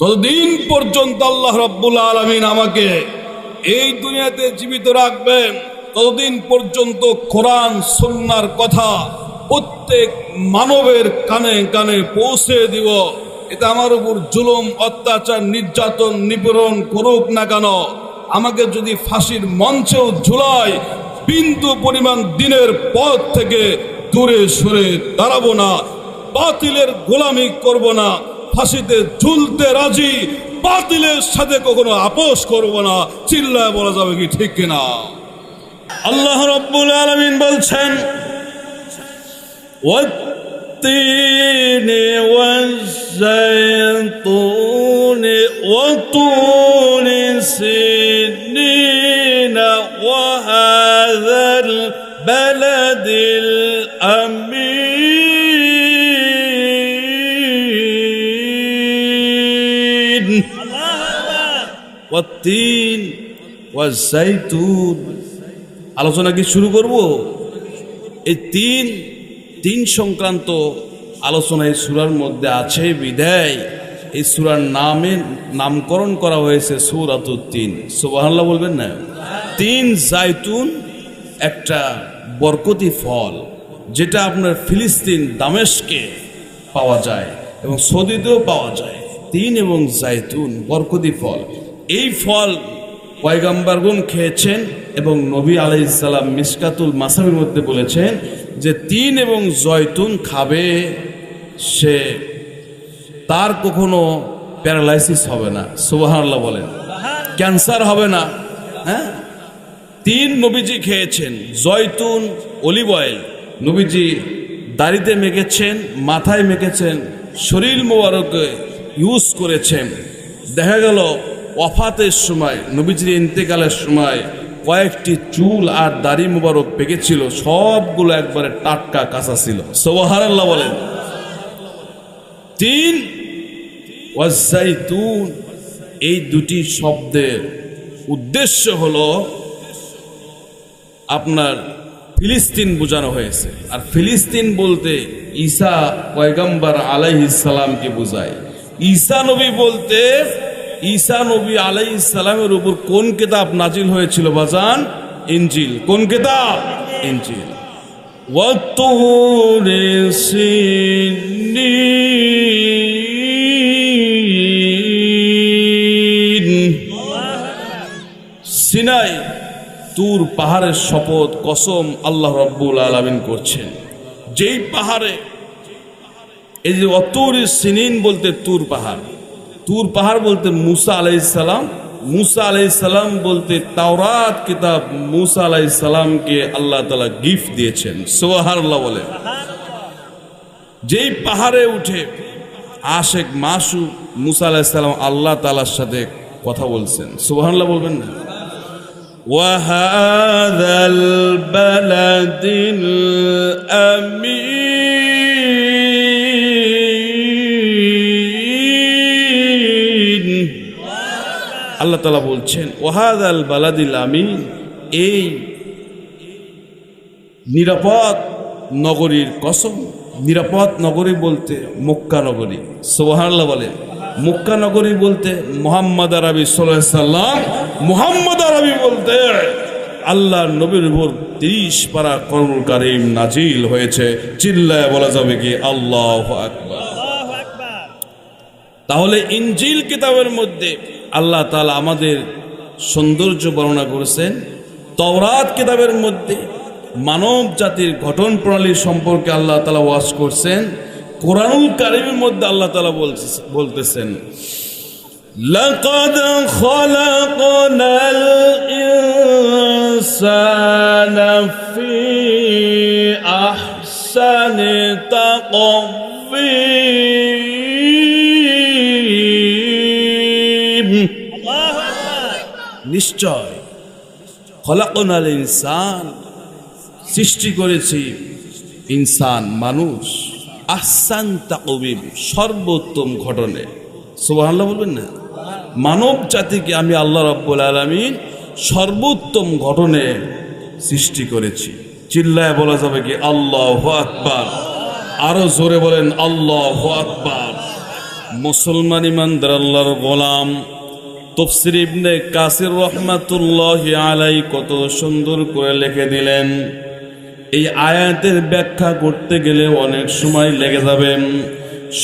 যতদিন পর্যন্ত আল্লাহ রব্বুল আলমিন আমাকে এই দুনিয়াতে জীবিত রাখবেন, ততদিন পর্যন্ত কোরআন সন্ন্যার কথা প্রত্যেক মানবের কানে কানে পৌঁছে দিব। এটা আমার উপর জুলুম, অত্যাচার, নির্যাতন, নিপীড়ন করুক না কেন। আমাকে যদি ফাঁসির মঞ্চেও ঝুলায় বিন্দু পরিমাণ দিনের পথ থেকে দূরে সরে দাঁড়াবো না, বাতিলের গোলামি করব না ফাঁসিতে ঝুলতে রাজি বাতিলের সাথে কখনো আপোষ করব না চিল্লায় বলা যাবে কি ঠিক কিনা আল্লাহ রব্বুল আলমিন বলছেন والتين والزيتون وطول سنين আলোচনা কি শুরু করব? এই তিন তিন সংক্রান্ত আলোচনা এই সুরার মধ্যে আছে, বিধায় এই সুরার নামে নামকরণ করা হয়েছে সুরাতুদ্দিন সুবাহাল্লাহ বলবেন না? তিন জাইতুন, একটা বরকতি ফল, যেটা আপনার ফিলিস্তিন দামেশকে পাওয়া যায় এবং সৌদিতেও পাওয়া যায়। তিন এবং জাইতুন, বরকতি ফল। এই ফল পয়গাম্বারগুন খেয়েছেন এবং নবী আলাইসাল্লাম মিসকাতুল মাসামের মধ্যে বলেছেন যে তিন এবং জয়তুন খাবে সে, তার কখনো প্যারালাইসিস হবে না। সুবাহান্লাহ বলেন। ক্যান্সার হবে না। হ্যাঁ? তিন নবীজি খেয়েছেন, জয়তুন অলিভ অয়েল। নবীজি দাড়িতে মেখেছেন, মাথায় মেখেছেন, শরীর মোবারকে ইউজ করেছেন। দেখা গেল ওয়াফাতের সময়, নবীজির ইন্তেকালের সময় কয়েকটি চুল আর দাড়ি মুবারক পেকেছিল, সবগুলো একবারে টাটকা কাঁচা ছিল। সোবাহার আল্লাহ বলেন। তিন এই দুটি শব্দের উদ্দেশ্য হলো আপনার ফিলিস্তিন বোঝানো হয়েছে। আর ফিলিস্তিন বলতে ঈসা পয়গম্বর আলাইহিসালামকে বোঝায়। ঈসা নবী বলতে ঈসা নবী আলাই ইসালামের উপর কোন কেতাব নাজিল হয়েছিল বাজান? ইঞ্জিল কোন কেতাব? ইঞ্জিল সিনাই, তুর পাহাড়ের শপথ কসম আল্লাহ রব্বুল আলমিন করছেন। যেই পাহাড়ে, এই যে অতুর সিনিন বলতে তুর পাহাড়। তুর পাহাড় বলতে মুসা আলাইসালাম মুসা আলাইসালাম বলতে তাওরাত কিতাব মুসা আলাইসালামকে আল্লাহ তালা গিফট দিয়েছেন সোহার আল্লাহ বলে যেই পাহাড়ে উঠে আশেক মাসু মুসা আলাইসালাম আল্লাহ তালার সাথে কথা বলছেন সোহান্লাহ বলবেন না وهذا البلد আল্লাহ তালা বলছেন ওয়াহাদ আল বালাদিল আমিন এই নিরাপদ নগরীর কসম নিরাপদ নগরী বলতে মক্কা নগরী। সোহান্লাহ বলেন মক্কা নগরী বলতে মোহাম্মদ আরবি সাল্লাম মোহাম্মদ আরবি বলতে আল্লাহ নবীর উপর তিরিশ পারা করুল কারিম নাজিল হয়েছে। চিল্লায় বলা যাবে কি? আল্লাহ আকবার। তাহলে ইঞ্জিল কিতাবের মধ্যে আল্লাহ তালা আমাদের সৌন্দর্য বর্ণনা করেছেন তওরাত কিতাবের মধ্যে মানব জাতির গঠন প্রণালী সম্পর্কে আল্লাহ তালা ওয়াজ করছেন কোরআনুল কারিমের মধ্যে আল্লাহ তালা বলতেছেন لقد خلقنا الإنسان في أحسن تقويم নিশ্চয়। খলাকনাল ইনসান সৃষ্টি করেছি ইনসান মানুষ। আহসান তাকবিব সর্বোত্তম ঘটনে। সুবহানাল্লাহ বলবেন না? মানব জাতিকে আমি আল্লাহ রব্বুল আলমিন সর্বোত্তম ঘটনে সৃষ্টি করেছি। চিল্লায় বলা যাবে কি? আল্লাহ আকবার। আরও জোরে বলেন, আল্লাহ আকবার। মুসলমান ইমানদার, আল্লাহর গোলাম। তফসির ইবনে কাসির রহমাতুল্লাহ আলাই কত সুন্দর করে লিখে দিলেন। এই আয়াতের ব্যাখ্যা করতে গেলে অনেক সময় লেগে যাবে।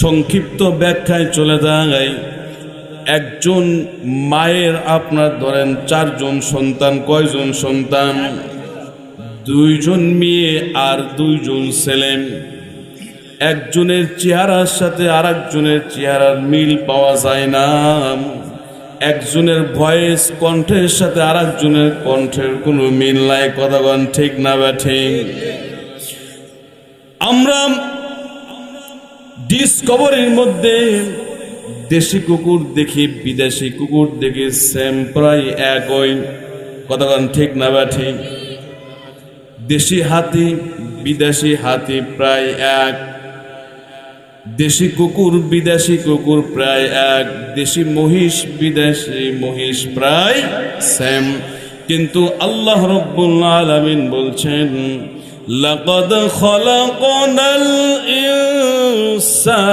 সংক্ষিপ্ত ব্যাখ্যায় চলে যায় একজন মায়ের আপনার ধরেন চারজন সন্তান, কয়জন সন্তান? দুইজন মেয়ে আর দুইজন ছেলে। একজনের চেহারার সাথে আর চেহারার মিল পাওয়া যায় না। একজনের ভয়েস কণ্ঠের সাথে আর একজনের কণ্ঠের কোনো মিল নাই, কথাগণ ঠিক না বা ঠিক। আমরা ডিসকভারির মধ্যে দেশি কুকুর দেখি, বিদেশি কুকুর দেখি সেম প্রায় একই, কথাগণ ঠিক না বা ঠিক। দেশি হাতি, বিদেশি হাতি প্রায় এক। দেশি কুকুর বিদেশি কুকুর প্রায় এক দেশি মহিষ বিদেশি মহিষ প্রায় সেম কিন্তু আল্লাহ রব্বুল আলামিন বলছেন لقد خلقنا الإنسان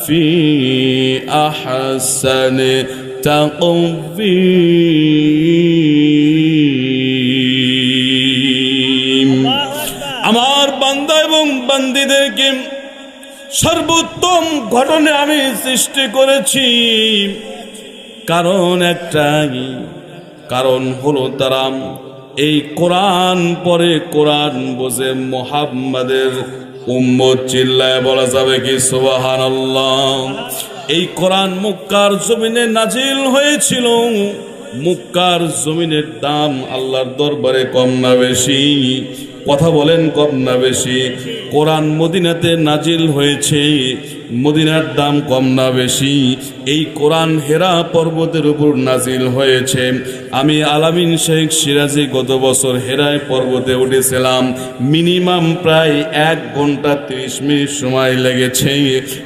في أحسن تقويم আমার বান্দা এবং বান্দিদেরকে সর্বোত্তম ঘটনে আমি সৃষ্টি করেছি। কারণ একটাই, কারণ হলো তারা এই কোরআন পরে কোরআন বোঝে, মোহাম্মদের উম্মত চিল্লায় বলা যাবে কি সুবাহান এই কোরআন মুক্কার জমিনে নাজিল হয়েছিল। মুক্কার জমিনের দাম আল্লাহর দরবারে কম না বেশি। কথা বলেন কম না বেশি। কোরআন মদিনাতে নাজিল হয়েছে, মদিনার দাম কম না বেশি। এই কোরআন হেরা পর্বতের উপর নাজিল হয়েছে। আমি আলামিন শেখ সিরাজি গত বছর হেরায় পর্বতে উঠেছিলাম। মিনিমাম প্রায় এক ঘণ্টা ত্রিশ মিনিট সময় লেগেছে।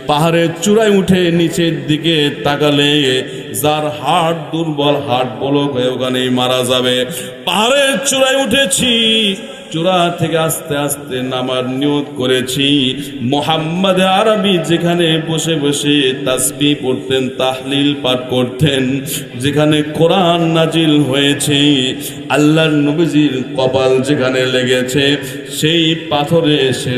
পাহাড়ের চূড়ায় উঠে নিচের দিকে তাকালে যার হাট দুর্বল হাট বলক হয়ে ওখানেই মারা যাবে। পাহাড়ের চূড়ায় উঠেছি। চূড়া থেকে আস্তে আস্তে নামার নিয়ত করেছি। মোহাম্মদ আরবি যেখানে বসে বসে তাসবি পড়তেন, তাহলিল পাঠ করতেন, যেখানে কোরআন নাজিল হয়েছে, আল্লাহর নবীজির কপাল যেখানে লেগেছে, সেই পাথরে সে